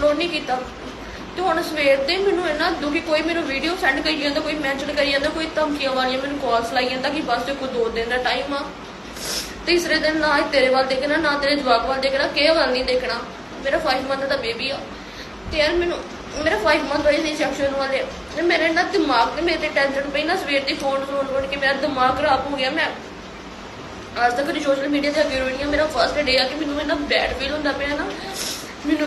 Upload ਨਹੀਂ ਕੀਤਾ। ਤੇ ਹੁਣ ਸਵੇਰ ਦੇ ਮੈਨੂੰ ਇਹਨਾਂ ਦੁਖੀ, ਕੋਈ ਮੈਨੂੰ ਵੀਡੀਓ ਸੈਂਡ ਕਰੀ ਜਾਂਦਾ, ਕੋਈ ਮੈਂਸ਼ਨ ਕਰੀ ਜਾਂਦਾ, ਕੋਈ ਧਮਕੀਆਂ ਵਾਲੀਆਂ ਮੈਨੂੰ ਕਾਲਸ ਲਾਈ ਜਾਂਦਾ ਕਿ ਬਸ ਤੇ ਕੋਈ ਦੋ ਦਿਨ ਦਾ ਟਾਈਮ ਆ। ਤੀਸਰੇ ਦਿਨ ਨਾ ਤੇਰੇ ਵੱਲ ਦੇਖਣਾ, ਨਾ ਤੇਰੇ ਜਵਾਕ ਵੱਲ ਦੇਖਣਾ, ਕਿਸੇ ਵੱਲ ਨਹੀਂ ਦੇਖਣਾ। ਮੇਰਾ 5 ਮੰਥ ਦਾ ਬੇਬੀ ਆ। ਤੇ ਯਾਰ ਮੈਨੂੰ, ਮੇਰਾ 5 ਮੰਥ ਹੋਏ ਸੀ ਸੈਕਸ਼ਨ ਵਾਲੇ। ਤੇ ਮੇਰੇ ਨਾ ਦਿਮਾਗ ਤੇ ਮੇਰੇ ਟੈਨਸ਼ਨ ਪਈ ਨਾ ਸਵੇਰ ਦੀ ਫੋਨ ਫੋਨ ਫੋਨ ਕੇ ਮੇਰਾ ਦਿਮਾਗ ਖਰਾਬ ਹੋ ਗਿਆ। ਮੈਂ ਅੱਜ ਤੱਕ ਸੋਸ਼ਲ ਮੀਡੀਆ ਤੇ ਅੱਗੇ ਰੋਣੀ ਮੇਰਾ ਫਰਸਟ ਡੇ ਆ ਕਿ ਮੈਨੂੰ ਇੰਨਾ ਬੈਡ ਫੀਲ ਹੁੰਦਾ ਪਿਆ ਨਾ।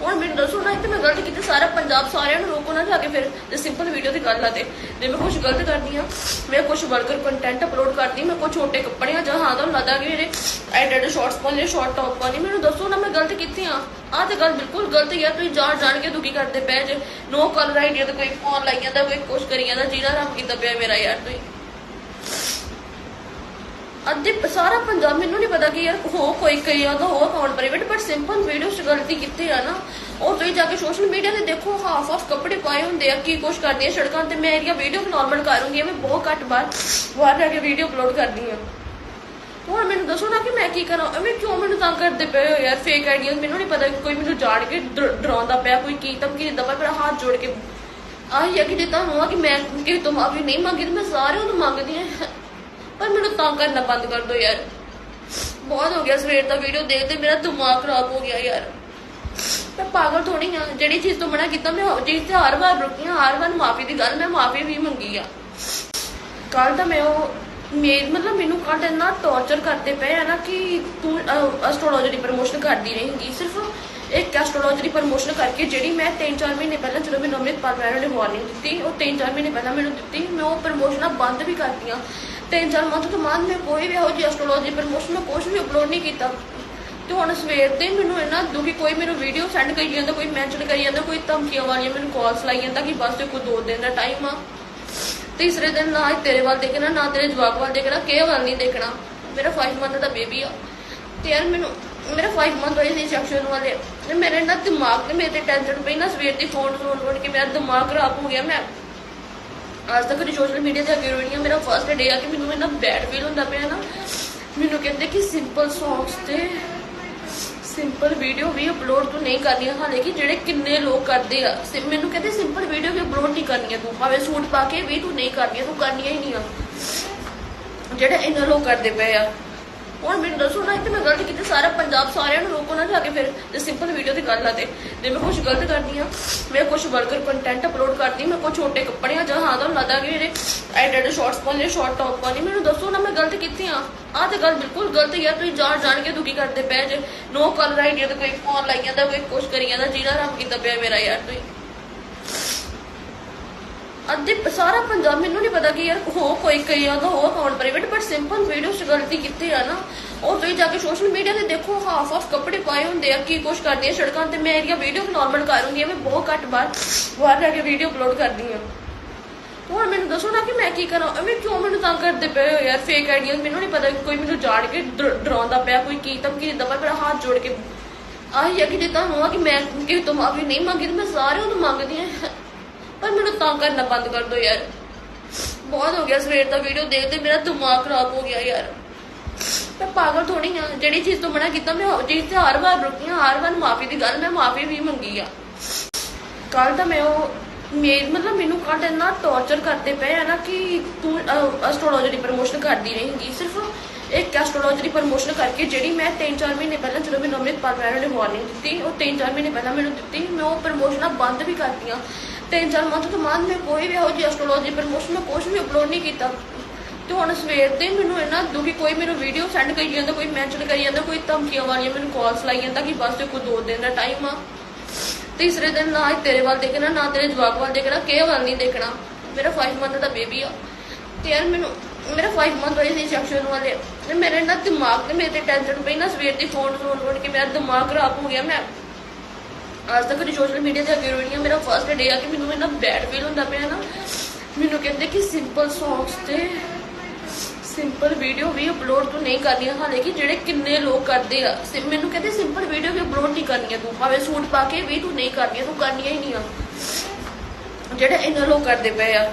ਹੁਣ ਮੈਨੂੰ ਦੱਸੋ ਨਾ ਕਿ ਮੈਂ ਗਲਤ ਕੀਤੀ, ਸਾਰਾ ਪੰਜਾਬ ਸਾਰਿਆਂ ਨੂੰ ਰੋਕੋ ਨਾ, ਜਾ ਕੇ ਫਿਰ ਜੇ ਸਿੰਪਲ ਵੀਡੀਓ ਦੀ ਗੱਲ ਆ ਤੇ। ਜੇ ਮੈਂ ਕੁਝ ਗਲਤ ਕਰਦੀ ਆ ਮੈਂ ਕੁਝ ਵਲਗਰ ਕੰਟੈਂਟ ਅਪਲੋਡ ਕਰਦੀ, ਮੈਂ ਕੁਝ ਛੋਟੇ ਕੱਪੜੇ ਆ ਜਾਂ ਹਾਂ ਤਾਂ ਲੱਗਾ ਕਿ ਮੇਰੇ ਐਡਿਟ ਸ਼ਾਰਟਸ ਪਾਉਂਦੇ ਸ਼ਾਰਟ ਟੌਪ ਪਾਉਂਦੇ ਮੈਨੂੰ ਦੱਸੋ ਨਾ, ਮੈਂ ਗਲਤ ਕੀਤੀ ਆ ਆਹ ਤੇ ਗੱਲ ਬਿਲਕੁਲ ਗਲਤ ਹੀ ਆ, ਤੁਸੀਂ ਜਾਣ ਜਾਣ ਕੇ ਦੁਖੀ ਕਰਦੇ ਪਏ ਜੇ। ਨੋ ਕਲਰ ਆਈਡੀਆ ਤੇ ਕੋਈ ਫੋਨ ਲਾਈ ਜਾਂਦਾ ਕੋਈ ਕੁਝ ਕਰੀ ਜਾਂਦਾ ਜਿਹਦਾ ਨਾਮ ਕੀਤਾ ਪਿਆ ਮੇਰਾ ਯਾਰ, ਤੁਸੀਂ। ਅੱਧੇ ਸਾਰਾ ਪੰਜਾਬ ਮੈਨੂੰ ਨਹੀਂ ਪਤਾ ਕਿ ਯਾਰ ਹੋ ਕੋਈ ਕਈ ਉਹਦਾ ਹੋ account private but simple video ਗਲਤੀ ਕੀਤੀ ਆ ਨਾ। ਉਹ ਤੁਸੀਂ ਜਾ ਕੇ ਸੋਸ਼ਲ ਮੀਡੀਆ ਤੇ ਦੇਖੋ ਹਾਫ ਆਫ ਕੱਪੜੇ ਪਾਏ ਹੁੰਦੇ ਆ, ਕੀ ਕੁਛ ਕਰਦੀ ਸੜਕਾਂ ਤੇ। ਮੈਂ ਇਹਦੀਆਂ ਵੀਡੀਓ ਨਾਰਮਲ ਕਰੂੰਗੀ ਮੈਂ ਬਹੁਤ ਘੱਟ ਬਾਰ ਬਾਹਰ ਜਾ ਕੇ ਵੀਡੀਓ ਅਪਲੋਡ ਕਰਦੀ ਆ। ਹੁਣ ਮੈਨੂੰ ਦੱਸੋ ਨਾ ਕਿ ਮੈਂ ਕੀ ਕਰਾਂ? ਐਵੇਂ ਕਿਉਂ ਮੈਨੂੰ ਤੰਗ ਕਰਦੇ ਪਏ ਹੋ ਯਾਰ ਫੇਕ ਆਈਡੀਆਂ ਮੈਨੂੰ ਨਹੀਂ ਪਤਾ ਕੋਈ ਮੈਨੂੰ ਜਾਣ ਕੇ ਡਰਾਉਂਦਾ ਪਿਆ, ਕੋਈ ਕੀ ਧਮਕੀ ਦਿੰਦਾ ਪਿਆ, ਮੇਰਾ ਹੱਥ ਜੋੜ ਕੇ। ਆਹੀ ਆ ਕਿ ਜੇ ਤੁਹਾਨੂੰ ਆ ਕਿ ਮੈਂ ਕਿਸੇ ਤੋਂ ਮਾਫੀ ਨਹੀਂ ਮੰਗੀ, ਤੇ ਮੈਂ ਸਾਰਿਆਂ ਤੋਂ ਮੰਗਦੀ ਆ। ਪਰ ਮੈਨੂੰ ਤਾਂ ਕਰਨਾ ਬੰਦ ਕਰ ਦਿਓ ਯਾਰ। ਬਹੁਤ ਹੋ ਗਿਆ ਸਵੇਰ ਦਾ ਵੀਡੀਓ ਦੇਖਦੇ ਮੇਰਾ ਦਿਮਾਗ ਖਰਾਬ ਹੋ ਗਿਆ ਯਾਰ। ਮੈਂ ਪਾਗਲ ਥੋੜੀ ਆ, ਜਿਹੜੀ ਚੀਜ਼ ਤੋਂ ਮਨਾ ਕੀਤਾ, ਮੈਂ ਉਹ ਤੇ ਹਰ ਵਾਰ ਰੁਕੀ ਹਾਂ ਹਰ ਵਾਰ ਮਾਫੀ ਦੀ ਗੱਲ, ਮੈਂ ਮਾਫੀ ਵੀ ਮੰਗੀ ਆ। ਕੱਲ ਤਾਂ ਮੈਂ ਉਹ ਮੇਰ ਮਤਲਬ ਮੈਨੂੰ ਕੱਲ ਇੰਨਾ ਟੌਰਚਰ ਕਰਦੇ ਪਏ ਆ ਨਾ ਕਿ ਤੂੰ ਐਸਟ੍ਰੋਲੋਜੀ ਦੀ ਪ੍ਰਮੋਸ਼ਨ ਕਰਦੀ ਰਹੇਂਗੀ। ਸਿਰਫ ਇੱਕ ਐਸਟ੍ਰੋਲੋਜੀ ਦੀ ਪ੍ਰਮੋਸ਼ਨ ਕਰਕੇ ਜਿਹੜੀ ਮੈਂ 3-4 ਮਹੀਨੇ ਪਹਿਲਾਂ ਜਦੋਂ ਮੈਨੂੰ ਅੰਮ੍ਰਿਤਪਾਲ ਮੈਡਮ ਨੇ ਵਾਰਨਿੰਗ ਦਿੱਤੀ, ਉਹ 3-4 ਮਹੀਨੇ ਪਹਿਲਾਂ ਮੈਨੂੰ ਦਿੱਤੀ, ਮੈਂ ਉਹ ਪ੍ਰਮੋਸ਼ਨਾਂ ਬੰਦ ਵੀ ਕਰਤੀਆਂ 3-4 ਮੰਥ ਤੋਂ ਬਾਅਦ ਮੈਂ ਕੋਈ ਵੀ ਇਹੋ ਜਿਹੀ ਐਸਟ੍ਰੋਲੋਜੀ ਪ੍ਰਮੋਸ਼ਨ ਮੈਂ ਕੁਝ ਵੀ ਅਪਲੋਡ ਨਹੀਂ ਕੀਤਾ। ਤੇ ਹੁਣ ਸਵੇਰ ਦੇ ਮੈਨੂੰ ਇੰਨਾ ਦੁਖੀ ਕੋਈ ਮੈਨੂੰ ਵੀਡੀਓ ਸੈਂਡ ਕਰੀ ਜਾਂਦਾ, ਕੋਈ ਮੈਂਸ਼ਨ ਕਰੀ ਜਾਂਦਾ, ਕੋਈ ਧਮਕੀਆਂ ਵਾਲੀਆਂ ਮੈਨੂੰ ਕਾਲਸ ਲਾਈ ਜਾਂਦਾ ਕਿ ਬਸ ਤੇ ਕੋਈ ਦੋ ਦਿਨ ਦਾ ਟਾਈਮ ਆ। ਤੀਸਰੇ ਦਿਨ ਨਾ ਤੇਰੇ ਵੱਲ ਦੇਖਣਾ, ਨਾ ਤੇਰੇ ਜਵਾਕ ਵੱਲ ਦੇਖਣਾ, ਕਿਸੇ ਵੱਲ ਨਹੀਂ ਦੇਖਣਾ। ਮੇਰਾ 5 ਮੰਥ ਦਾ ਬੇਬੀ ਆ। ਤੇ ਯਾਰ ਮੈਨੂੰ, ਮੇਰਾ 5 ਮੰਥ ਹੋਏ ਸੀ ਸੈਕਸ਼ਨ ਵਾਲੇ। ਮੇਰੇ ਨਾ ਦਿਮਾਗ ਤੇ ਮੇਰੇ ਤੇ ਟੈਨਸ਼ਨ ਪਈ ਨਾ, ਸਵੇਰ ਦੀ ਫੋਨ ਫੋਨ ਫੋਨ ਕੇ ਮੇਰਾ ਦਿਮਾਗ ਖਰਾਬ ਹੋ ਗਿਆ। ਮੈਂ ਅੱਜ ਤੱਕ ਕਦੀ ਸੋਸ਼ਲ ਮੀਡੀਆ ਤੇ ਅੱਗੇ ਰੋਣੀ ਮੇਰਾ ਫਰਸਟ ਡੇ ਆ ਕਿ ਮੈਨੂੰ ਇੰਨਾ ਬੈਡ ਫੀਲ ਹੁੰਦਾ ਪਿਆ ਨਾ। ਮੈਨੂੰ ਕਹਿੰਦੇ ਕਿ ਸਿੰਪਲ ਸੌਂਗਸ ਤੇ ਸਿੰਪਲ ਵੀਡੀਓ ਵੀ ਅਪਲੋਡ ਤੂੰ ਨਹੀਂ ਕਰਨੀਆਂ। ਹਾਲੇ ਕਿ ਜਿਹੜੇ ਕਿੰਨੇ ਲੋਕ ਕਰਦੇ ਆ। ਮੈਨੂੰ ਕਹਿੰਦੇ ਸਿੰਪਲ ਵੀਡੀਓ ਵੀ ਅਪਲੋਡ ਨਹੀਂ ਕਰਨੀਆਂ ਤੂੰ। ਭਾਵੇਂ ਸੂਟ ਪਾ ਕੇ ਵੀ ਤੂੰ ਨਹੀਂ ਕਰਨੀਆਂ, ਤੂੰ ਕਰਨੀਆਂ ਹੀ ਨਹੀਂ ਆ। ਜਿਹੜੇ ਇੰਨੇ ਲੋਕ ਕਰਦੇ ਪਏ ਆ। ਹੁਣ ਮੈਨੂੰ ਦੱਸੋ ਨਾ ਕਿ ਮੈਂ ਗਲਤ ਕੀਤੀ, ਸਾਰਾ ਪੰਜਾਬ ਸਾਰਿਆਂ ਨੂੰ ਰੋਕੋ ਨਾ ਜਾ ਕੇ ਫਿਰ ਜੇ ਸਿੰਪਲ ਵੀਡੀਓ ਦੀ ਗੱਲ ਆ ਤੇ। ਜੇ ਮੈਂ ਕੁਝ ਗਲਤ ਕਰਦੀ ਆ ਮੈਂ ਕੁਝ ਵਰਕਰ ਕੰਟੈਂਟ ਅਪਲੋਡ ਕਰਦੀ, ਮੈਂ ਕੁਝ ਛੋਟੇ ਕੱਪੜੇ ਆ ਜਾਂ ਹਾਂ ਤਾਂ ਲੱਗਾ ਕਿ ਮੇਰੇ ਐਡਿਟ ਸ਼ਾਰਟਸ ਪਾਉਂਦੇ ਸ਼ਾਰਟ ਟੌਪ ਪਾਉਂਦੇ, ਮੈਨੂੰ ਦੱਸੋ ਨਾ, ਮੈਂ ਗਲਤ ਕੀਤੀ ਆ ਆਹ ਤੇ ਗੱਲ ਬਿਲਕੁਲ ਗਲਤ ਹੀ ਤੁਸੀਂ ਜਾਣ ਜਾਣ ਕੇ ਦੁਖੀ ਕਰਦੇ ਪਏ ਜੇ। ਨੋ ਕਲਰ ਆਈਡੀਆ ਤੇ ਕੋਈ ਫੋਨ ਲਾਈ ਜਾਂਦਾ ਕੋਈ ਕੁਝ ਕਰੀ ਜਾਂਦਾ ਜਿਹਦਾ ਨਾਮ ਕੀਤਾ ਪਿਆ ਮੇਰਾ ਯਾਰ ਤੁਸੀਂ। ਅੱਧੇ ਸਾਰਾ ਪੰਜਾਬ ਮੈਨੂੰ ਨਹੀਂ ਪਤਾ ਕਿ ਯਾਰ ਹੋ ਕੋਈ ਕਈ ਉਹਦਾ ਹੋ account private but simple video ਗਲਤੀ ਕੀਤੀ ਆ ਨਾ, ਉਹ ਤੁਸੀਂ ਜਾ ਕੇ ਸੋਸ਼ਲ ਮੀਡੀਆ ਤੇ ਦੇਖੋ ਹਾਫ ਆਫ ਕੱਪੜੇ ਪਾਏ ਹੁੰਦੇ ਆ, ਕੀ ਕੁਛ ਕਰਦੀ ਆ ਸੜਕਾਂ ਤੇ, ਮੈਂ ਇਹਦੀਆਂ ਵੀਡੀਓ ਨਾਰਮਲ ਕਰੂੰਗੀ ਮੈਂ ਬਹੁਤ ਘੱਟ ਬਾਰ ਬਾਹਰ ਜਾ ਕੇ ਵੀਡੀਓ ਅਪਲੋਡ ਕਰਦੀ ਆ। ਹੁਣ ਮੈਨੂੰ ਦੱਸੋ ਨਾ ਕਿ ਮੈਂ ਕੀ ਕਰਾਂ, ਐਵੇਂ ਕਿਉਂ ਮੈਨੂੰ ਤੰਗ ਕਰਦੇ ਪਏ ਹੋ ਯਾਰ ਫੇਕ ਆਈਡੀਆ ਮੈਨੂੰ ਨਹੀਂ ਪਤਾ ਕੋਈ ਮੈਨੂੰ ਜਾਣ ਕੇ ਡਰਾਉਂਦਾ ਪਿਆ, ਕੋਈ ਕੀ ਧਮਕੀ ਦਿੰਦਾ ਪਿਆ, ਮੇਰਾ ਹੱਥ ਜੋੜ ਕੇ। ਆਹੀ ਆ ਕਿ ਜੇ ਤੁਹਾਨੂੰ ਆ ਕਿ ਮੈਂ ਕਿਸੇ ਤੋਂ ਮਾਫੀ ਨਹੀਂ ਮੰਗੀ, ਤੇ ਮੈਂ ਸਾਰਿਆਂ ਤੋਂ ਮੰਗਦੀ ਆ। ਪਰ ਮੈਨੂੰ ਤਾਂ ਕਰਨਾ ਬੰਦ ਕਰ ਦਿਓ ਯਾਰ। ਬਹੁਤ ਹੋ ਗਿਆ ਸਵੇਰ ਦਾ ਵੀਡੀਓ ਦੇਖਦੇ ਮੇਰਾ ਦਿਮਾਗ ਖਰਾਬ ਹੋ ਗਿਆ ਯਾਰ। ਮੈਂ ਪਾਗਲ ਥੋੜੀ ਆ, ਜਿਹੜੀ ਚੀਜ਼ ਤੋਂ ਮਨਾ ਕੀਤਾ, ਮੈਂ ਉਹ ਤੇ ਹਰ ਵਾਰ ਰੁਕੀ ਹਾਂ ਹਰ ਵਾਰ ਮਾਫੀ ਦੀ ਗੱਲ, ਮੈਂ ਮਾਫੀ ਵੀ ਮੰਗੀ ਆ। ਕੱਲ ਤਾਂ ਮੈਂ ਉਹ ਮੇਰ ਮਤਲਬ ਮੈਨੂੰ ਕੱਲ ਇੰਨਾ ਟੌਰਚਰ ਕਰਦੇ ਪਏ ਆ ਨਾ ਕਿ ਤੂੰ ਐਸਟ੍ਰੋਲੋਜੀ ਦੀ ਪ੍ਰਮੋਸ਼ਨ ਕਰਦੀ ਰਹੇਂਗੀ। ਸਿਰਫ ਇੱਕ ਐਸਟ੍ਰੋਲੋਜੀ ਦੀ ਪ੍ਰਮੋਸ਼ਨ ਕਰਕੇ ਜਿਹੜੀ ਮੈਂ 3-4 ਮਹੀਨੇ ਪਹਿਲਾਂ ਜਦੋਂ ਮੈਨੂੰ ਅੰਮ੍ਰਿਤਪਾਲ ਮੈਡਮ ਨੇ ਵਾਰਨਿੰਗ ਦਿੱਤੀ, ਉਹ 3-4 ਮਹੀਨੇ ਪਹਿਲਾਂ ਮੈਨੂੰ ਦਿੱਤੀ, ਮੈਂ ਉਹ ਪ੍ਰਮੋਸ਼ਨਾਂ ਬੰਦ ਵੀ ਕਰਤੀਆਂ 3-4 ਮੰਥ ਤੋਂ ਬਾਅਦ ਮੈਂ ਕੋਈ ਵੀ ਇਹੋ ਜਿਹੀ ਐਸਟ੍ਰੋਲੋਜੀ ਪ੍ਰਮੋਸ਼ਨ ਮੈਂ ਕੁਝ ਵੀ ਅਪਲੋਡ ਨਹੀਂ ਕੀਤਾ। ਤੇ ਹੁਣ ਸਵੇਰ ਦੇ ਮੈਨੂੰ ਇੰਨਾ ਦੁਖੀ ਕੋਈ ਮੈਨੂੰ ਵੀਡੀਓ ਸੈਂਡ ਕਰੀ ਜਾਂਦਾ, ਕੋਈ ਮੈਂਸ਼ਨ ਕਰੀ ਜਾਂਦਾ, ਕੋਈ ਧਮਕੀਆਂ ਵਾਲੀਆਂ ਮੈਨੂੰ ਕਾਲਸ ਲਾਈ ਜਾਂਦਾ ਕਿ ਬਸ ਤੇ ਕੋਈ ਦੋ ਦਿਨ ਦਾ ਟਾਈਮ ਆ। ਤੀਸਰੇ ਦਿਨ ਨਾ ਤੇਰੇ ਵੱਲ ਦੇਖਣਾ, ਨਾ ਤੇਰੇ ਜਵਾਕ ਵੱਲ ਦੇਖਣਾ, ਕਿਸੇ ਵੱਲ ਨਹੀਂ ਦੇਖਣਾ। ਮੇਰਾ 5 ਮੰਥ ਦਾ ਬੇਬੀ ਆ। ਤੇ ਯਾਰ ਮੈਨੂੰ, ਮੇਰਾ 5 ਮੰਥ ਹੋਏ ਸੀ ਸੈਕਸ਼ਨ ਵਾਲੇ। ਤੇ ਮੇਰੇ ਨਾ ਦਿਮਾਗ ਤੇ ਮੇਰੇ ਤੇ ਟੈਨਸ਼ਨ ਪਈ ਨਾ, ਸਵੇਰ ਦੀ ਫੋਨ ਫੋਨ ਫੋਨ ਕੇ ਮੇਰਾ ਦਿਮਾਗ ਖਰਾਬ ਹੋ ਗਿਆ। ਮੈਂ ਅੱਜ ਤੱਕ ਕਦੀ ਸੋਸ਼ਲ ਮੀਡੀਆ ਤੇ ਅੱਗੇ ਰੋਣੀ ਮੇਰਾ ਫਰਸਟ ਡੇ ਆ ਕਿ ਮੈਨੂੰ ਇੰਨਾ ਬੈਡ ਫੀਲ ਹੁੰਦਾ ਪਿਆ ਨਾ। ਮੈਨੂੰ ਕਹਿੰਦੇ ਕਿ ਸਿੰਪਲ ਸੌਂਗਸ ਤੇ ਸਿੰਪਲ ਵੀਡੀਓ ਵੀ ਅਪਲੋਡ ਤੂੰ ਨਹੀਂ ਕਰਨੀਆਂ। ਹਾਲੇ ਕਿ ਜਿਹੜੇ ਕਿੰਨੇ ਲੋਕ ਕਰਦੇ ਆ। ਮੈਨੂੰ ਕਹਿੰਦੇ ਸਿੰਪਲ ਵੀਡੀਓ ਵੀ ਅਪਲੋਡ ਨਹੀਂ ਕਰਨੀਆਂ ਤੂੰ। ਭਾਵੇਂ ਸੂਟ ਪਾ ਕੇ ਵੀ ਤੂੰ ਨਹੀਂ ਕਰਨੀਆਂ, ਤੂੰ ਕਰਨੀਆਂ ਹੀ ਨਹੀਂ ਆ। ਜਿਹੜੇ ਇੰਨੇ ਲੋਕ ਕਰਦੇ ਪਏ ਆ।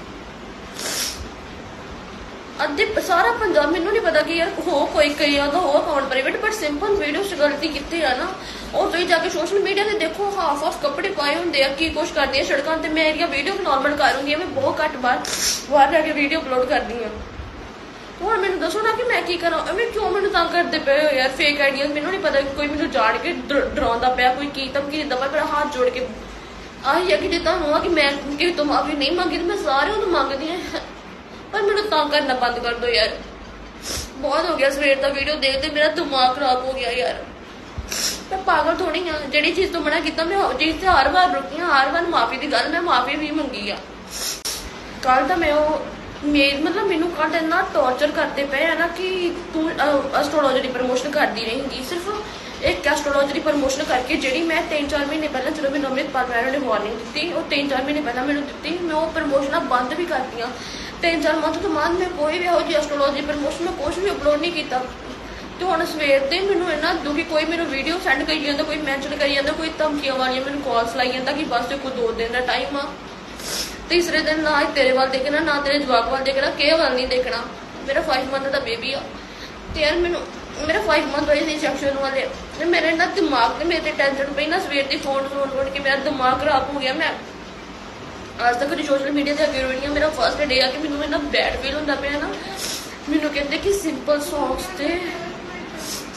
ਅੱਧੇ ਸਾਰਾ ਪੰਜਾਬ ਮੈਨੂੰ ਨਹੀਂ ਪਤਾ ਕਿ ਯਾਰ ਹੋ ਕੋਈ ਕਈ ਉਹਦਾ ਹੋ account private but simple video ਗਲਤੀ ਕੀਤੀ ਆ ਨਾ, ਉਹ ਤੁਸੀਂ ਜਾ ਕੇ ਸੋਸ਼ਲ ਮੀਡੀਆ ਤੇ ਦੇਖੋ ਹਾਫ ਆਫ ਕੱਪੜੇ ਪਾਏ ਹੁੰਦੇ ਆ, ਕੀ ਕੁਛ ਕਰਦੀ ਆ ਸੜਕਾਂ ਤੇ, ਮੈਂ ਇਹਦੀਆਂ ਵੀਡੀਓ ਨਾਰਮਲ ਕਰੂੰਗੀ ਮੈਂ ਬਹੁਤ ਘੱਟ ਬਾਰ ਬਾਹਰ ਜਾ ਕੇ ਵੀਡੀਓ ਅਪਲੋਡ ਕਰਦੀ ਆ। ਹੁਣ ਮੈਨੂੰ ਦੱਸੋ ਨਾ ਕਿ ਮੈਂ ਕੀ ਕਰਾਂ, ਐਵੇਂ ਕਿਉਂ ਮੈਨੂੰ ਤੰਗ ਕਰਦੇ ਪਏ ਹੋ ਯਾਰ ਫੇਕ ਆਈਡੀਆ ਮੈਨੂੰ ਨਹੀਂ ਪਤਾ ਕੋਈ ਮੈਨੂੰ ਜਾਣ ਕੇ ਡਰਾਉਂਦਾ ਪਿਆ, ਕੋਈ ਕੀ ਧਮਕੀ ਦਿੰਦਾ ਪਿਆ, ਮੇਰਾ ਹੱਥ ਜੋੜ ਕੇ। ਆਹੀ ਆ ਕਿ ਜੇ ਤੁਹਾਨੂੰ ਆ ਕਿ ਮੈਂ ਕਿ ਤੁਮ ਮਾਫੀ ਨਹੀਂ ਮੰਗੀ ਤੇ ਮੈਂ ਸਾਰਿਆਂ ਨੂੰ ਮੰਗਦੀ ਆ। ਪਰ ਮੈਨੂੰ ਤੰਗ ਕਰਨਾ ਬੰਦ ਕਰ ਦਿਓ ਯਾਰ। ਬਹੁਤ ਹੋ ਗਿਆ ਸਵੇਰ ਦਾ ਵੀਡੀਓ ਦੇਖਦੇ ਮੇਰਾ ਦਿਮਾਗ ਖਰਾਬ ਹੋ ਗਿਆ ਯਾਰ। ਮੈਂ ਪਾਗਲ ਥੋੜੀ ਆ, ਜਿਹੜੀ ਚੀਜ਼ ਤੋਂ ਮਨਾ ਕੀਤਾ ਮੈਂ ਉਹ ਤੇ ਹਰ ਵਾਰ ਰੁਕੀ ਹਾਂ ਹਰ ਵਾਰ ਮਾਫੀ ਦੀ ਗੱਲ ਮੈਂ ਮਾਫੀ ਵੀ ਮੰਗੀ ਆ। ਕੱਲ ਤਾਂ ਮੈਂ ਉਹ ਮੇਰ ਮਤਲਬ ਮੈਨੂੰ ਕੱਲ ਇੰਨਾ ਟੌਰਚਰ ਕਰਦੇ ਪਏ ਆ ਨਾ ਕਿ ਤੂੰ ਐਸਟ੍ਰੋਲੋਜੀ ਦੀ ਪ੍ਰਮੋਸ਼ਨ ਕਰਦੀ ਰਹੇਂਗੀ। ਸਿਰਫ ਇੱਕ ਐਸਟ੍ਰੋਲੋਜੀ ਦੀ ਪ੍ਰਮੋਸ਼ਨ ਕਰਕੇ ਜਿਹੜੀ ਮੈਂ 3-4 ਮਹੀਨੇ ਪਹਿਲਾਂ ਜਦੋਂ ਮੈਨੂੰ ਅਮ੍ਰਿਤ ਪਾਲ ਨੇ ਵਾਰਨਿੰਗ ਦਿੱਤੀ, ਉਹ 3-4 ਮਹੀਨੇ ਪਹਿਲਾਂ ਮੈਨੂੰ ਦਿੱਤੀ, ਮੈਂ ਉਹ ਪ੍ਰਮੋਸ਼ਨਾਂ ਬੰਦ ਵੀ ਕਰਤੀਆਂ 3-4 ਮੰਥ ਤੋਂ ਬਾਅਦ ਮੈਂ ਕੋਈ ਵੀ ਇਹੋ ਜਿਹੀ ਐਸਟ੍ਰੋਲੋਜੀ ਪ੍ਰਮੋਸ਼ਨ ਮੈਂ ਕੁਝ ਵੀ ਅਪਲੋਡ ਨਹੀਂ ਕੀਤਾ। ਤੇ ਹੁਣ ਸਵੇਰ ਦੇ ਮੈਨੂੰ ਇੰਨਾ ਦੁਖੀ ਕੋਈ ਮੈਨੂੰ ਵੀਡੀਓ ਸੈਂਡ ਕਰੀ ਜਾਂਦਾ, ਕੋਈ ਮੈਂਸ਼ਨ ਕਰੀ ਜਾਂਦਾ, ਕੋਈ ਧਮਕੀਆਂ ਵਾਲੀਆਂ ਮੈਨੂੰ ਕਾਲਸ ਲਾਈ ਜਾਂਦਾ ਕਿ ਬਸ ਤੇ ਕੋਈ ਦੋ ਦਿਨ ਦਾ ਟਾਈਮ ਆ। ਤੀਸਰੇ ਦਿਨ ਨਾ ਤੇਰੇ ਵੱਲ ਦੇਖਣਾ, ਨਾ ਤੇਰੇ ਜਵਾਕ ਵੱਲ ਦੇਖਣਾ, ਕਿਸੇ ਵੱਲ ਨਹੀਂ ਦੇਖਣਾ। ਮੇਰਾ 5 ਮੰਥ ਦਾ ਬੇਬੀ ਆ। ਤੇ ਯਾਰ ਮੈਨੂੰ, ਮੇਰਾ 5 ਮੰਥ ਹੋਏ ਸੀ ਸੈਕਸ਼ਨ ਵਾਲੇ। ਤੇ ਮੇਰੇ ਨਾ ਦਿਮਾਗ ਤੇ ਮੇਰੇ ਤੇ ਟੈਨਸ਼ਨ ਪਈ ਨਾ, ਸਵੇਰ ਦੀ ਫੋਨ ਫੋਨ ਫੋਨ ਕੇ ਮੇਰਾ ਦਿਮਾਗ ਖਰਾਬ ਹੋ ਗਿਆ। ਮੈਂ ਅੱਜ ਤੱਕ ਦੀ ਸੋਸ਼ਲ ਮੀਡੀਆ ਤੇ ਅੱਗੇ ਰੋਣੀ ਆ। ਮੇਰਾ ਫਰਸਟ ਡੇ ਆ ਕਿ ਮੈਨੂੰ ਇੰਨਾ ਬੈਡ ਫੀਲ ਹੁੰਦਾ ਪਿਆ ਨਾ। ਮੈਨੂੰ ਕਹਿੰਦੇ ਕਿ ਸਿੰਪਲ ਸੌਂਗਸ ਤੇ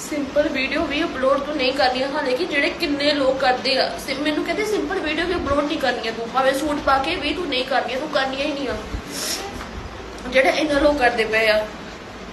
ਸਿੰਪਲ ਵੀਡੀਓ ਵੀ ਅਪਲੋਡ ਤੂੰ ਨਹੀਂ ਕਰਨੀਆਂ। ਹਾਲੇ ਕਿ ਜਿਹੜੇ ਕਿੰਨੇ ਲੋਕ ਕਰਦੇ ਆ ਮੈਨੂੰ ਕਹਿੰਦੇ ਸਿੰਪਲ ਵੀਡੀਓ ਵੀ ਅਪਲੋਡ ਨਹੀਂ ਕਰਨੀਆਂ ਤੂੰ। ਭਾਵੇਂ ਸੂਟ ਪਾ ਕੇ ਵੀ ਤੂੰ ਨਹੀਂ ਕਰਨੀਆਂ, ਤੂੰ ਕਰਨੀਆਂ ਹੀ ਨਹੀਂ ਆ। ਜਿਹੜੇ ਇੰਨੇ ਲੋਕ ਕਰਦੇ ਪਏ ਆ।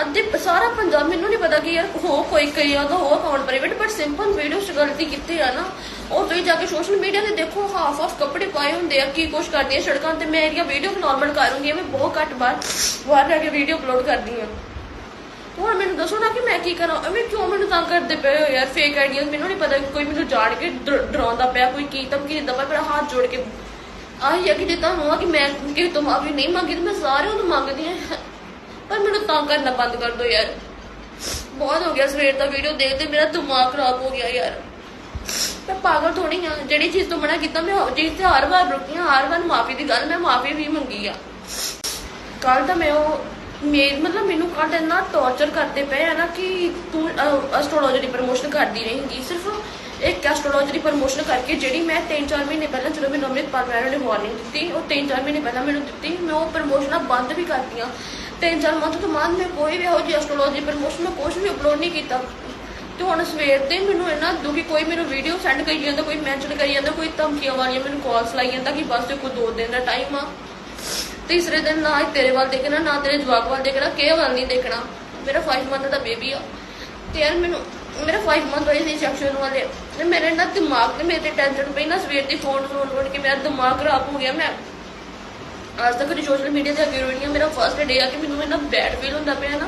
ਅੱਧੇ ਸਾਰਾ ਪੰਜਾਬ ਮੈਨੂੰ ਨਹੀਂ ਪਤਾ ਕਿ ਯਾਰ ਹੋ ਕੋਈ ਕਈ ਉਹਦਾ ਹੋ account private but simple video ਗਲਤੀ ਕੀਤੀ ਆ ਨਾ, ਉਹ ਤੁਸੀਂ ਜਾ ਕੇ ਸੋਸ਼ਲ ਮੀਡੀਆ ਤੇ ਦੇਖੋ ਹਾਫ ਆਫ ਕੱਪੜੇ ਪਾਏ ਹੁੰਦੇ ਆ, ਕੀ ਕੁਛ ਕਰਦੀ ਆ ਸੜਕਾਂ ਤੇ, ਮੈਂ ਇਹਦੀਆਂ ਵੀਡੀਓ ਨਾਰਮਲ ਕਰੂੰਗੀ ਮੈਂ ਬਹੁਤ ਘੱਟ ਬਾਰ ਬਾਹਰ ਜਾ ਕੇ ਵੀਡੀਓ ਅਪਲੋਡ ਕਰਦੀ ਆ। ਹੁਣ ਮੈਨੂੰ ਦੱਸੋ ਨਾ ਕਿ ਮੈਂ ਕੀ ਕਰਾਂ, ਐਵੇਂ ਕਿਉਂ ਮੈਨੂੰ ਤੰਗ ਕਰਦੇ ਪਏ ਹੋ ਯਾਰ ਫੇਕ ਆਈਡੀਆ ਮੈਨੂੰ ਨਹੀਂ ਪਤਾ ਕੋਈ ਮੈਨੂੰ ਜਾਣ ਕੇ ਡਰਾਉਂਦਾ ਪਿਆ, ਕੋਈ ਕੀ ਧਮਕੀ ਦਿੰਦਾ ਪਿਆ, ਮੇਰਾ ਹੱਥ ਜੋੜ ਕੇ। ਆਹੀ ਆ ਕਿ ਜੇ ਤੁਹਾਨੂੰ ਆ ਕਿ ਮੈਂ ਕਿ ਤੁਮ ਮਾਫੀ ਨਹੀਂ ਮੰਗੀ, ਤੇ ਮੈਂ ਸਾਰਿਆਂ ਨੂੰ ਮੰਗਦੀ ਆ। ਪਰ ਮੈਨੂੰ ਤਾਂ ਕਰਨਾ ਬੰਦ ਕਰ ਦਿਓ ਯਾਰ। ਬਹੁਤ ਹੋ ਗਿਆ ਸਵੇਰ ਦਾ ਵੀਡੀਓ ਦੇਖਦੇ ਮੇਰਾ ਦਿਮਾਗ ਖਰਾਬ ਹੋ ਗਿਆ ਯਾਰ। ਮੈਂ ਪਾਗਲ ਥੋੜੀ ਆ, ਜਿਹੜੀ ਚੀਜ਼ ਤੋਂ ਮਨਾ ਕੀਤਾ, ਮੈਂ ਉਹ ਤੇ ਹਰ ਵਾਰ ਰੁਕੀ ਹਾਂ ਹਰ ਵਾਰ ਮਾਫੀ ਦੀ ਗੱਲ, ਮੈਂ ਮਾਫੀ ਵੀ ਮੰਗੀ ਆ। ਕੱਲ ਤਾਂ ਮੈਂ ਉਹ ਮੇਰ ਮਤਲਬ ਮੈਨੂੰ ਕੱਲ ਇੰਨਾ ਟੌਰਚਰ ਕਰਦੇ ਪਏ ਆ ਨਾ ਕਿ ਤੂੰ ਐਸਟ੍ਰੋਲੋਜੀ ਦੀ ਪ੍ਰਮੋਸ਼ਨ ਕਰਦੀ ਰਹੇਂਗੀ। ਸਿਰਫ ਇੱਕ ਐਸਟ੍ਰੋਲੋਜੀ ਦੀ ਪ੍ਰਮੋਸ਼ਨ ਕਰਕੇ ਜਿਹੜੀ ਮੈਂ 3-4 ਮਹੀਨੇ ਪਹਿਲਾਂ ਜਦੋਂ ਮੈਨੂੰ ਅਮ੍ਰਿਤ ਪਾਲ ਨੇ ਵਾਰਨਿੰਗ ਦਿੱਤੀ, ਉਹ 3-4 ਮਹੀਨੇ ਪਹਿਲਾਂ ਮੈਨੂੰ ਦਿੱਤੀ, ਮੈਂ ਉਹ ਪ੍ਰਮੋਸ਼ਨਾਂ ਬੰਦ ਵੀ ਕਰਤੀਆਂ 3-4 ਮੰਥ ਤੋਂ ਬਾਅਦ ਮੈਂ ਕੋਈ ਵੀ ਇਹੋ ਜਿਹੀ ਐਸਟ੍ਰੋਲੋਜੀ ਪ੍ਰਮੋਸ਼ਨ ਮੈਂ ਕੁਝ ਵੀ ਅਪਲੋਡ ਨਹੀਂ ਕੀਤਾ। ਤੇ ਹੁਣ ਸਵੇਰ ਦੇ ਮੈਨੂੰ ਇੰਨਾ ਦੁਖੀ ਕੋਈ ਮੈਨੂੰ ਵੀਡੀਓ ਸੈਂਡ ਕਰੀ ਜਾਂਦਾ, ਕੋਈ ਮੈਂਸ਼ਨ ਕਰੀ ਜਾਂਦਾ, ਕੋਈ ਧਮਕੀਆਂ ਵਾਲੀਆਂ ਮੈਨੂੰ ਕਾਲਸ ਲਾਈ ਜਾਂਦਾ ਕਿ ਬਸ ਤੇ ਕੋਈ ਦੋ ਦਿਨ ਦਾ ਟਾਈਮ ਆ। ਤੀਸਰੇ ਦਿਨ ਨਾ ਤੇਰੇ ਵੱਲ ਦੇਖਣਾ, ਨਾ ਤੇਰੇ ਜਵਾਕ ਵੱਲ ਦੇਖਣਾ, ਕਿਸੇ ਵੱਲ ਨਹੀਂ ਦੇਖਣਾ। ਮੇਰਾ 5 ਮੰਥ ਦਾ ਬੇਬੀ ਆ। ਤੇ ਯਾਰ ਮੈਨੂੰ, ਮੇਰਾ 5 ਮੰਥ ਹੋਏ ਸੀ ਸੈਕਸ਼ਨ ਵਾਲੇ। ਮੇਰੇ ਨਾ ਦਿਮਾਗ ਤੇ ਮੇਰੇ ਤੇ ਟੈਨਸ਼ਨ ਪਈ ਨਾ ਸਵੇਰ ਦੀ ਫੋਨ ਫੋਨ ਫੋਨ ਕੇ ਮੇਰਾ ਦਿਮਾਗ ਖਰਾਬ ਹੋ ਗਿਆ। ਮੈਂ ਅੱਜ ਤੱਕ ਦੀ ਸੋਸ਼ਲ ਮੀਡੀਆ ਤੇ ਅੱਗੇ ਰੋਣੀ ਆ। ਮੇਰਾ ਫਰਸਟ ਡੇ ਆ ਕਿ ਮੈਨੂੰ ਇੰਨਾ ਬੈਡ ਫੀਲ ਹੁੰਦਾ ਪਿਆ ਨਾ।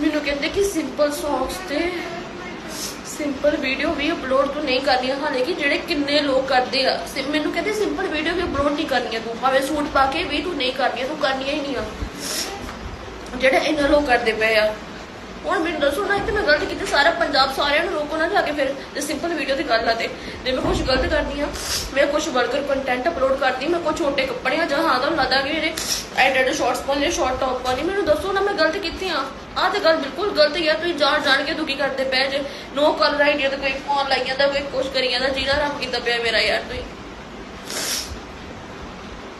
ਮੈਨੂੰ ਕਹਿੰਦੇ ਕਿ ਸਿੰਪਲ ਸੌਂਗਸ ਤੇ ਸਿੰਪਲ ਵੀਡੀਓ ਵੀ ਅਪਲੋਡ ਤੂੰ ਨਹੀਂ ਕਰਨੀ ਹਾਲੇ ਕਿ ਜਿਹੜੇ ਕਿੰਨੇ ਲੋਕ ਕਰਦੇ ਆ। ਮੈਨੂੰ ਕਹਿੰਦੇ ਸਿੰਪਲ ਵੀਡੀਓ ਵੀ ਅਪਲੋਡ ਨਹੀਂ ਕਰਨੀਆਂ ਤੂੰ। ਭਾਵੇਂ ਸੂਟ ਪਾ ਕੇ ਵੀ ਤੂੰ ਨਹੀਂ ਕਰਨੀ ਤੂੰ ਕਰਨੀਆਂ ਹੀ ਨਹੀਂ ਆ। ਜਿਹੜੇ ਇੰਨੇ ਲੋਕ ਕਰਦੇ ਪਏ ਆ। ਹੁਣ ਮੈਨੂੰ ਦੱਸੋ ਨਾ ਕਿ ਮੈਂ ਗਲਤ ਕੀਤੀ, ਸਾਰਾ ਪੰਜਾਬ ਸਾਰਿਆਂ ਨੂੰ ਰੋਕੋ ਨਾ, ਜਾ ਕੇ ਫਿਰ ਜੇ ਸਿੰਪਲ ਵੀਡੀਓ ਦੀ ਗੱਲ ਆ ਤੇ। ਜੇ ਮੈਂ ਕੁਝ ਗਲਤ ਕਰਦੀ ਆ, ਮੈਂ ਕੁਝ ਵਰਕਰ ਕੰਟੈਂਟ ਅਪਲੋਡ ਕਰਦੀ, ਮੈਂ ਕੁਝ ਛੋਟੇ ਕੱਪੜੇ ਆ, ਜਾਂ ਹਾਂ ਤਾਂ ਲੱਦਾ ਕਿ ਜਿਹੜੇ ਐਡਿਟ ਸ਼ਾਰਟਸ ਪਾਉਂਦੇ ਸ਼ਾਰਟ ਟੌਪ ਪਾਉਂਦੇ ਮੈਨੂੰ ਦੱਸੋ ਨਾ, ਮੈਂ ਗਲਤ ਕੀਤੀ ਆ। ਆਹ ਤੇ ਗੱਲ ਬਿਲਕੁਲ ਗਲਤ ਯਾਰ ਤੁਸੀਂ ਜਾਣ ਜਾਣ ਕੇ ਦੁਖੀ ਕਰਦੇ ਪਏ ਜੇ। ਨੋ ਕਲਰ ਆਈਡੀਆ ਤੇ ਕੋਈ ਫੋਨ ਲਾਈ ਜਾਂਦਾ, ਕੋਈ ਕੁਛ ਕਰੀ ਜਾਂਦਾ ਜਿਹੜਾ ਰੰਗ ਕੀਤਾ ਪਿਆ ਮੇਰਾ ਯਾਰ ਤੁਸੀਂ।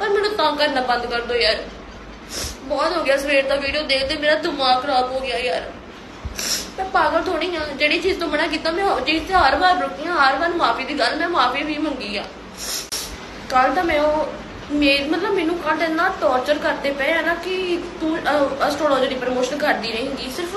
ਪਰ ਮੈਨੂੰ ਤੰਗ ਕਰਨਾ ਬੰਦ ਕਰ ਦਿਓ ਯਾਰ। ਬਹੁਤ ਹੋ ਗਿਆ ਸਵੇਰ ਦਾ ਵੀਡੀਓ ਦੇਖਦੇ ਮੇਰਾ ਦਿਮਾਗ ਖਰਾਬ ਹੋ ਗਿਆ ਯਾਰ। ਮੈਂ ਪਾਗਲ ਥੋੜੀ ਆ। ਜਿਹੜੀ ਚੀਜ਼ ਤੋਂ ਮਨਾ ਕੀਤਾ, ਮੈਂ ਉਹ ਤੇ ਹਰ ਵਾਰ ਰੁਕੀ ਹਾਂ, ਹਰ ਵਾਰ ਮਾਫੀ ਦੀ ਗੱਲ, ਮੈਂ ਮਾਫੀ ਵੀ ਮੰਗੀ ਆ। ਕੱਲ ਤਾਂ ਮੈਂ ਉਹ ਮੇ, ਮਤਲਬ ਮੈਨੂੰ ਕੱਲ ਇੰਨਾ ਟੌਰਚਰ ਕਰਦੇ ਪਏ ਆ ਨਾ ਕਿ ਤੂੰ ਐਸਟ੍ਰੋਲੋਜੀ ਦੀ ਪ੍ਰਮੋਸ਼ਨ ਕਰਦੀ ਰਹੇਂਗੀ। ਸਿਰਫ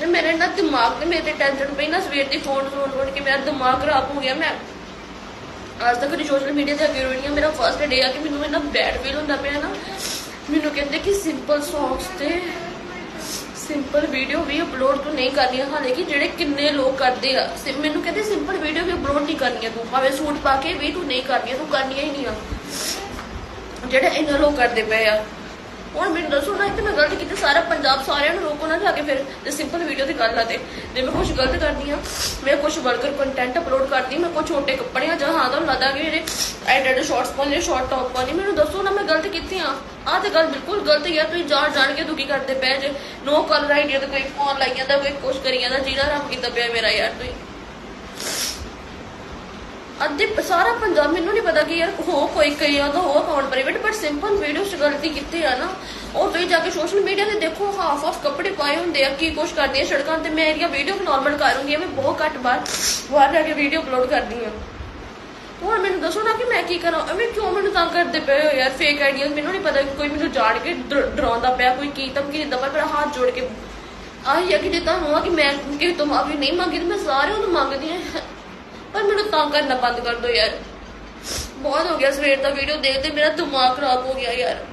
ਤੇ ਮੇਰੇ ਨਾ ਦਿਮਾਗ ਤੇ ਮੇਰੇ ਟੈਨਸ਼ਨ ਪਈ ਨਾ, ਸਵੇਰ ਦੀ ਫੋਨ ਫੋਨ ਫੋਨ ਕੇ ਮੇਰਾ ਦਿਮਾਗ ਖਰਾਬ ਹੋ ਗਿਆ। ਮੈਂ ਅੱਜ ਤੱਕ ਕਦੀ ਸੋਸ਼ਲ ਮੀਡੀਆ ਤੇ ਅੱਗੇ ਰੋਣੀ ਮੇਰਾ ਫਰਸਟ ਡੇ ਆ ਕਿ ਮੈਨੂੰ ਇੰਨਾ ਬੈਡ ਫੀਲ ਹੁੰਦਾ ਪਿਆ ਨਾ। ਮੈਨੂੰ ਕਹਿੰਦੇ ਕਿ ਸਿੰਪਲ ਸੌਂਗਸ ਤੇ ਸਿੰਪਲ ਵੀਡੀਓ ਵੀ ਅਪਲੋਡ ਤੂੰ ਨਹੀਂ ਕਰਨੀ ਹਾਲੇ ਕਿ ਜਿਹੜੇ ਕਿੰਨੇ ਲੋਕ ਕਰਦੇ ਆ ਮੈਨੂੰ ਕਹਿੰਦੇ ਸਿੰਪਲ ਵੀਡੀਓ ਵੀ ਅਪਲੋਡ ਨਹੀਂ ਕਰਨੀਆਂ ਤੂੰ। ਭਾਵੇਂ ਸੂਟ ਪਾ ਕੇ ਵੀ ਤੂੰ ਨਹੀਂ ਕਰਨੀਆਂ, ਤੂੰ ਕਰਨੀਆਂ ਹੀ ਨਹੀਂ ਆ। ਜਿਹੜੇ ਇੰਨੇ ਲੋਕ ਕਰਦੇ ਪਏ ਆ। ਹੁਣ ਮੈਨੂੰ ਦੱਸੋ ਨਾ ਕਿ ਮੈਂ ਗਲਤ ਕੀਤੀ, ਸਾਰਾ ਪੰਜਾਬ ਸਾਰਿਆਂ ਨੂੰ ਰੋਕੋ ਨਾ ਜਾ ਕੇ ਫਿਰ ਤੇ ਸਿੰਪਲ ਵੀਡੀਓ ਦੀ ਗੱਲ ਆ ਤੇ। ਜੇ ਮੈਂ ਕੁਝ ਗਲਤ ਕਰਦੀ ਆ ਮੈਂ ਕੁਝ ਵਰਕਰ ਕੰਟੈਂਟ ਅਪਲੋਡ ਕਰਦੀ, ਮੈਂ ਕੁਝ ਛੋਟੇ ਕੱਪੜੇ ਆ ਜਾਂ ਹਾਂ ਤਾਂ ਲੱਗਦਾ ਕਿ ਮੇਰੇ ਐਡਿਟ ਸ਼ਾਰਟਸ ਪਾਉਣੇ ਸ਼ਾਰਟ ਟੌਪ ਪਾਉਣੀ ਮੈਨੂੰ ਦੱਸੋ ਨਾ, ਮੈਂ ਗਲਤ ਕੀਤੀ ਆ ਆ ਤੇ ਗੱਲ ਬਿਲਕੁਲ ਗਲਤ ਹੈ ਯਾਰ ਤੁਸੀਂ ਜਾਣ ਜਾਣ ਕੇ ਦੁਖੀ ਕਰਦੇ ਪਏ ਜੇ। ਨੋ ਕਲਰ ਆਈਡੀਆ ਤੇ ਕੋਈ ਫੋਨ ਲਾਈ ਜਾਂਦਾ, ਕੋਈ ਕੁਛ ਕਰੀ ਜਾਂਦਾ ਜਿਹੜਾ ਰੱਬ ਕੀਤਾ ਪਿਆ ਮੇਰਾ ਯਾਰ ਤੁਸੀਂ। ਅੱਧੇ ਸਾਰਾ ਪੰਜਾਬ ਮੈਨੂੰ ਨਹੀਂ ਪਤਾ ਕਿ ਯਾਰ ਹੋ ਕੋਈ ਕਈਆਂ ਦਾ ਹੋ ਅਕਾਊਂਟ ਪ੍ਰਾਈਵੇਟ ਪਰ ਸਿੰਪਲ ਵੀਡੀਓ ਗਲਤੀ ਕੀਤੀ ਆ ਨਾ। ਉਹ ਤੁਸੀਂ ਜਾ ਕੇ ਸੋਸ਼ਲ ਮੀਡੀਆ ਤੇ ਦੇਖੋ ਹਾਫ ਆਫ ਕੱਪੜੇ ਪਾਏ ਹੁੰਦੇ ਆ, ਕੀ ਕੁਛ ਕਰਦੀ ਸੜਕਾਂ ਤੇ। ਮੈਂ ਇਹਦੀਆਂ ਵੀਡੀਓ ਨਾਰਮਲ ਕਰੂੰਗੀ ਮੈਂ ਬਹੁਤ ਘੱਟ ਬਾਰ ਬਾਹਰ ਜਾ ਕੇ ਵੀਡੀਓ ਅਪਲੋਡ ਕਰਦੀ ਆ। ਹੁਣ ਮੈਨੂੰ ਦੱਸੋ ਨਾ ਕਿ ਮੈਂ ਕੀ ਕਰਾਂ, ਐਵੇਂ ਕਿਉਂ ਮੈਨੂੰ ਤੰਗ ਕਰਦੇ ਪਏ ਹੋ ਯਾਰ ਫੇਕ ਆਈਡੀਆਂ ਮੈਨੂੰ ਨਹੀਂ ਪਤਾ ਕੋਈ ਮੈਨੂੰ ਜਾਣ ਕੇ ਡਰਾਉਂਦਾ ਪਿਆ, ਕੋਈ ਕੀ ਧਮਕੀ ਦਿੰਦਾ ਪਿਆ, ਮੇਰਾ ਹੱਥ ਜੋੜ ਕੇ। ਆਹੀ ਆ ਕਿ ਜੇ ਤੁਹਾਨੂੰ ਆ ਕਿ ਮੈਂ ਕਿ ਤੁਮ ਮਾਫੀ ਨਹੀਂ ਮੰਗੀ, ਤੇ ਮੈਂ ਸਾਰਿਆਂ ਨੂੰ ਮੰਗਦੀ ਆ। ਪਰ ਮੈਨੂੰ ਤੰਗ ਕਰਨਾ ਬੰਦ ਕਰ ਦਿਓ ਯਾਰ। ਬਹੁਤ ਹੋ ਗਿਆ ਸਵੇਰ ਦਾ ਵੀਡੀਓ ਦੇਖਦੇ ਮੇਰਾ ਦਿਮਾਗ ਖਰਾਬ ਹੋ ਗਿਆ ਯਾਰ।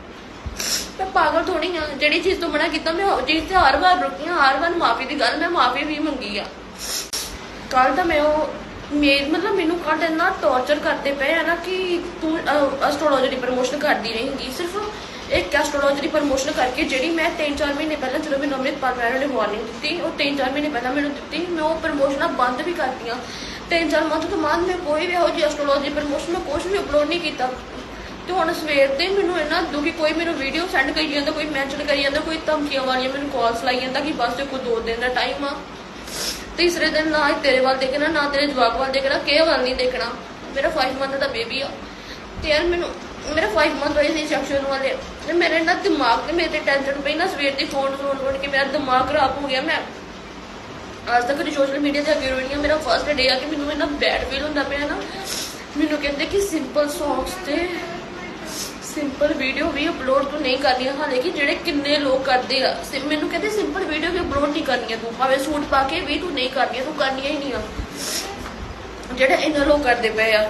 ਮੈਂ ਪਾਗਲ ਥੋੜੀ ਆ। ਜਿਹੜੀ ਚੀਜ਼ ਤੋਂ ਮਨਾ ਕੀਤਾ, ਮੈਂ ਉਹ ਤੇ ਹਰ ਵਾਰ ਰੁਕੀ ਹਾਂ, ਹਰ ਵਾਰ ਮਾਫੀ ਦੀ ਗੱਲ, ਮੈਂ ਮਾਫੀ ਵੀ ਮੰਗੀ ਆ। ਕੱਲ ਤਾਂ ਮੈਂ ਉਹ ਮੇ, ਮਤਲਬ ਮੈਨੂੰ ਕੱਲ ਇੰਨਾ ਟੌਰਚਰ ਕਰਦੇ ਪਏ ਆ ਨਾ ਕਿ ਤੂੰ ਐਸਟ੍ਰੋਲੋਜੀ ਦੀ ਪ੍ਰਮੋਸ਼ਨ ਕਰਦੀ ਰਹੇਂਗੀ ਸਿਰਫ ਇੱਕ ਐਸਟ੍ਰੋਲੋਜੀ ਦੀ ਪ੍ਰਮੋਸ਼ਨ ਕਰਕੇ ਜਿਹੜੀ ਮੈਂ 3-4 ਮਹੀਨੇ ਪਹਿਲਾਂ ਜਦੋਂ ਮੈਨੂੰ ਅੰਮ੍ਰਿਤਪਾਲ ਮੈਡਮ ਨੇ ਵਾਰਨਿੰਗ ਦਿੱਤੀ, ਉਹ 3-4 ਮਹੀਨੇ ਪਹਿਲਾਂ ਮੈਨੂੰ ਦਿੱਤੀ, ਮੈਂ ਉਹ ਪ੍ਰਮੋਸ਼ਨਾਂ ਬੰਦ ਵੀ ਕਰਤੀਆਂ 3-4 ਮੰਥ ਤੋਂ ਬਾਅਦ ਮੈਂ ਕੋਈ ਵੀ ਇਹੋ ਜਿਹੀ ਐਸਟ੍ਰੋਲੋਜੀ ਪ੍ਰਮੋਸ਼ਨ ਮੈਂ ਕੁਝ ਵੀ ਅਪਲੋਡ ਨਹੀਂ ਕੀਤਾ। ਤੇ ਹੁਣ ਸਵੇਰ ਦੇ ਮੈਨੂੰ ਇੰਨਾ ਦੁਖੀ ਕੋਈ ਮੈਨੂੰ ਵੀਡੀਓ ਸੈਂਡ ਕਰੀ ਜਾਂਦਾ, ਕੋਈ ਮੈਂਸ਼ਨ ਕਰੀ ਜਾਂਦਾ, ਕੋਈ ਧਮਕੀਆਂ ਵਾਲੀਆਂ ਮੈਨੂੰ ਕਾਲਸ ਲਾਈ ਜਾਂਦਾ ਕਿ ਬਸ ਤੇ ਕੋਈ ਦੋ ਦਿਨ ਦਾ ਟਾਈਮ ਆ। ਤੀਸਰੇ ਦਿਨ ਨਾ ਤੇਰੇ ਵੱਲ ਦੇਖਣਾ, ਨਾ ਤੇਰੇ ਜਵਾਕ ਵੱਲ ਦੇਖਣਾ ਕਿਹ ਵੱਲ ਨਹੀਂ ਦੇਖਣਾ। ਮੇਰਾ 5 ਮੰਥ ਦਾ ਬੇਬੀ ਆ। ਤੇ ਯਾਰ ਮੈਨੂੰ, ਮੇਰਾ 5 ਮੰਥ ਹੋਏ ਸੀ ਸੈਕਸ਼ਨ ਵਾਲੇ। ਮੇਰੇ ਨਾ ਦਿਮਾਗ ਤੇ ਮੇਰੇ ਤੇ ਟੈਨਸ਼ਨ ਪਈ ਨਾ ਸਵੇਰ ਦੀ ਫੋਨ ਫੋਨ ਫੋਨ ਕੇ ਮੇਰਾ ਦਿਮਾਗ ਖਰਾਬ ਹੋ ਗਿਆ। ਮੈਂ ਅੱਜ ਤੱਕ ਕਦੀ ਸੋਸ਼ਲ ਮੀਡੀਆ ਤੇ ਅੱਗੇ ਰੋਣੀ ਆ। ਮੇਰਾ ਫਰਸਟ ਡੇ ਆ ਕਿ ਮੈਨੂੰ ਇੰਨਾ ਬੈਡ ਫੀਲ ਹੁੰਦਾ ਪਿਆ ਨਾ। ਮੈਨੂੰ ਕਹਿੰਦੇ ਕਿ ਸਿੰਪਲ ਸੌਂਗਸ ਤੇ ਸਿੰਪਲ ਵੀਡੀਓ ਵੀ ਅਪਲੋਡ ਤੂੰ ਨਹੀਂ ਕਰਨੀ ਹਾਲੇ ਕਿ ਜਿਹੜੇ ਕਿੰਨੇ ਲੋਕ ਕਰਦੇ ਆ। ਮੈਨੂੰ ਕਹਿੰਦੇ ਸਿੰਪਲ ਵੀਡੀਓ ਵੀ ਅਪਲੋਡ ਨਹੀਂ ਕਰਨੀ ਤੂੰ। ਭਾਵੇਂ ਸੂਟ ਪਾ ਕੇ ਵੀ ਤੂੰ ਨਹੀਂ ਕਰਨੀਆਂ, ਤੂੰ ਕਰਨੀਆਂ ਹੀ ਨਹੀਂ ਆ। ਜਿਹੜੇ ਇੰਨੇ ਲੋਕ ਕਰਦੇ ਪਏ ਆ।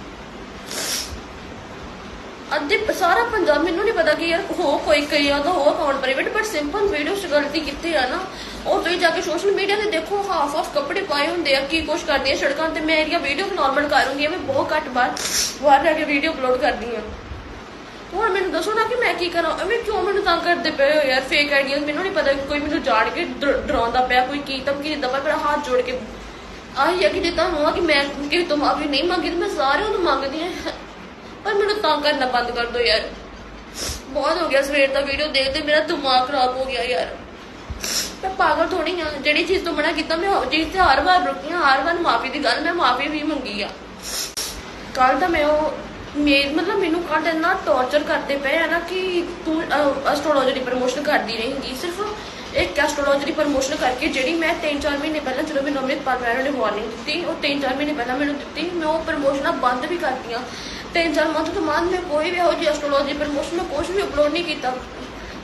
ਅੱਧੇ ਸਾਰਾ ਪੰਜਾਬ ਮੈਨੂੰ ਨਹੀਂ ਪਤਾ ਕਿ ਯਾਰ ਹੋ ਕੋਈ ਕਈਆਂ ਦਾ ਹੋ ਅਕਾਊਂਟ ਪ੍ਰਾਈਵੇਟ ਪਰ ਸਿੰਪਲ ਵੀਡੀਓ ਗਲਤੀ ਕੀਤੀ ਆ ਨਾ, ਉਹ ਤੁਸੀਂ ਜਾ ਕੇ ਸੋਸ਼ਲ ਮੀਡੀਆ ਤੇ ਦੇਖੋ ਹਾਫ ਆਫ ਕੱਪੜੇ ਪਾਏ ਹੁੰਦੇ ਆ, ਕੀ ਕੁਛ ਕਰਦੀ ਸੜਕਾਂ ਤੇ, ਮੈਂ ਇਹਦੀਆਂ ਵੀਡੀਓ ਨਾਰਮਲ ਕਰੂੰਗੀ ਮੈਂ ਬਹੁਤ ਘੱਟ ਬਾਰ ਬਾਹਰ ਜਾ ਕੇ ਵੀਡੀਓ ਅਪਲੋਡ ਕਰਦੀ ਆ। ਹੁਣ ਮੈਨੂੰ ਦੱਸੋ ਨਾ ਕਿ ਮੈਂ ਕੀ ਕਰਾਂ, ਐਵੇਂ ਕਿਉਂ ਮੈਨੂੰ ਤੰਗ ਕਰਦੇ ਪਏ ਹੋ ਯਾਰ ਫੇਕ ਆਈਡੀਆਂ ਮੈਨੂੰ ਨਹੀਂ ਪਤਾ ਕੋਈ ਮੈਨੂੰ ਜਾਣ ਕੇ ਡਰਾਉਂਦਾ ਪਿਆ, ਕੋਈ ਕੀ ਧਮਕੀ ਦਿੰਦਾ ਪਿਆ, ਮੇਰਾ ਹੱਥ ਜੋੜ ਕੇ। ਆਹੀ ਆ ਕਿ ਜੇ ਤੁਹਾਨੂੰ ਆ ਕਿ ਮੈਂ ਕਿ ਤੁਮ ਮਾਫੀ ਨਹੀਂ ਮੰਗੀ, ਤੇ ਮੈਂ ਸਾਰਿਆਂ ਨੂੰ ਮੰਗਦੀ ਆ। ਪਰ ਮੈਨੂੰ ਤੰਗ ਕਰਨਾ ਬੰਦ ਕਰ ਦਿਓ ਯਾਰ। ਬਹੁਤ ਹੋ ਗਿਆ ਸਵੇਰ ਦਾ ਵੀਡੀਓ ਦੇਖਦੇ ਮੇਰਾ ਦਿਮਾਗ ਖਰਾਬ ਹੋ ਗਿਆ ਯਾਰ। ਮੈਂ ਪਾਗਲ ਥੋੜੀ ਆ। ਜਿਹੜੀ ਚੀਜ਼ ਤੋਂ ਮਨਾ ਕੀਤਾ, ਮੈਂ ਉਹ ਤੇ ਹਰ ਵਾਰ ਰੁਕੀ ਹਾਂ, ਹਰ ਵਾਰ ਮਾਫੀ ਦੀ ਗੱਲ, ਮੈਂ ਮਾਫੀ ਵੀ ਮੰਗੀ ਆ। ਕੱਲ ਤਾਂ ਮੈਂ ਉਹ ਮੇ, ਮਤਲਬ ਮੈਨੂੰ ਕੱਲ ਇੰਨਾ ਟੌਰਚਰ ਕਰਦੇ ਪਏ ਆ ਨਾ ਕਿ ਤੂੰ ਐਸਟ੍ਰੋਲੋਜੀ ਦੀ ਪ੍ਰਮੋਸ਼ਨ ਕਰਦੀ ਰਹੇਂਗੀ। ਸਿਰਫ ਇੱਕ ਐਸਟ੍ਰੋਲੋਜੀ ਦੀ ਪ੍ਰਮੋਸ਼ਨ ਕਰਕੇ ਜਿਹੜੀ ਮੈਂ 3-4 ਮਹੀਨੇ ਪਹਿਲਾਂ ਜਦੋਂ ਮੈਨੂੰ ਅੰਮ੍ਰਿਤਪਾਲ ਮੈਡਮ ਨੇ ਵਾਰਨਿੰਗ ਦਿੱਤੀ, ਉਹ 3-4 ਮਹੀਨੇ ਪਹਿਲਾਂ ਮੈਨੂੰ ਦਿੱਤੀ, ਮੈਂ ਉਹ ਪ੍ਰਮੋਸ਼ਨਾਂ ਬੰਦ ਵੀ ਕਰਤੀਆਂ। 3-4 ਮੰਥ ਤੋਂ ਬਾਅਦ ਮੈਂ ਕੋਈ ਵੀ ਇਹੋ ਜਿਹੀ ਐਸਟ੍ਰੋਲੋਜੀ ਪ੍ਰਮੋਸ਼ਨ ਮੈਂ ਕੁਝ ਵੀ ਅਪਲੋਡ ਨਹੀਂ ਕੀਤਾ।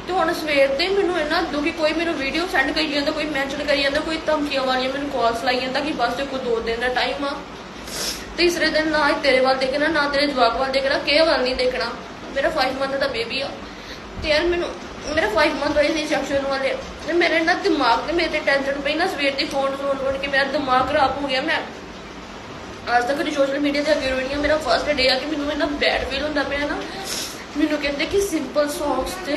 ਤੇ ਹੁਣ ਸਵੇਰ ਦੇ ਮੈਨੂੰ ਇੰਨਾ ਦੁਖੀ, ਕੋਈ ਮੈਨੂੰ ਵੀਡੀਓ ਸੈਂਡ ਕਰੀ ਜਾਂਦਾ, ਕੋਈ ਮੈਂਸ਼ਨ ਕਰੀ ਜਾਂਦਾ, ਕੋਈ ਧਮਕੀਆਂ ਵਾਲੀਆਂ ਮੈਨੂੰ ਕਾਲਸ ਲਾਈ ਜਾਂਦਾ ਕਿ ਬਸ ਤੇ ਕੋਈ ਦੋ ਦਿਨ ਦਾ ਟਾਈਮ ਆ। ਤੀਸਰੇ ਦਿਨ ਨਾ ਤੇਰੇ ਵੱਲ ਦੇਖਣਾ, ਨਾ ਤੇਰੇ ਜਵਾਕ ਵੱਲ ਦੇਖਣਾ ਕਿਹ ਵੱਲ ਨਹੀਂ ਦੇਖਣਾ। ਮੇਰਾ 5 ਮੰਥ ਦਾ ਬੇਬੀ ਆ। ਤੇ ਯਾਰ ਮੈਨੂੰ, ਮੇਰਾ 5 ਮੰਥ ਹੋਏ ਸੀ ਸੈਕਸ਼ਨ ਵਾਲੇ। ਤੇ ਮੇਰੇ ਨਾ ਦਿਮਾਗ ਤੇ ਮੇਰੇ ਤੇ ਟੈਨਸ਼ਨ ਪਈ ਨਾ, ਸਵੇਰ ਦੀ ਫੋਨ ਫੋਨ ਫੋਨ ਕੇ ਮੇਰਾ ਦਿਮਾਗ ਖਰਾਬ ਹੋ ਗਿਆ। ਮੈਂ ਅੱਜ ਤੱਕ ਕਦੀ ਸੋਸ਼ਲ ਮੀਡੀਆ ਤੇ ਅੱਗੇ ਰੋਣੀ ਆ। ਮੇਰਾ ਫਰਸਟ ਡੇ ਆ ਕਿ ਮੈਨੂੰ ਇੰਨਾ ਬੈਡ ਫੀਲ ਹੁੰਦਾ ਪਿਆ ਨਾ। ਮੈਨੂੰ ਕਹਿੰਦੇ ਕਿ ਸਿੰਪਲ ਸੌਂਗਸ ਤੇ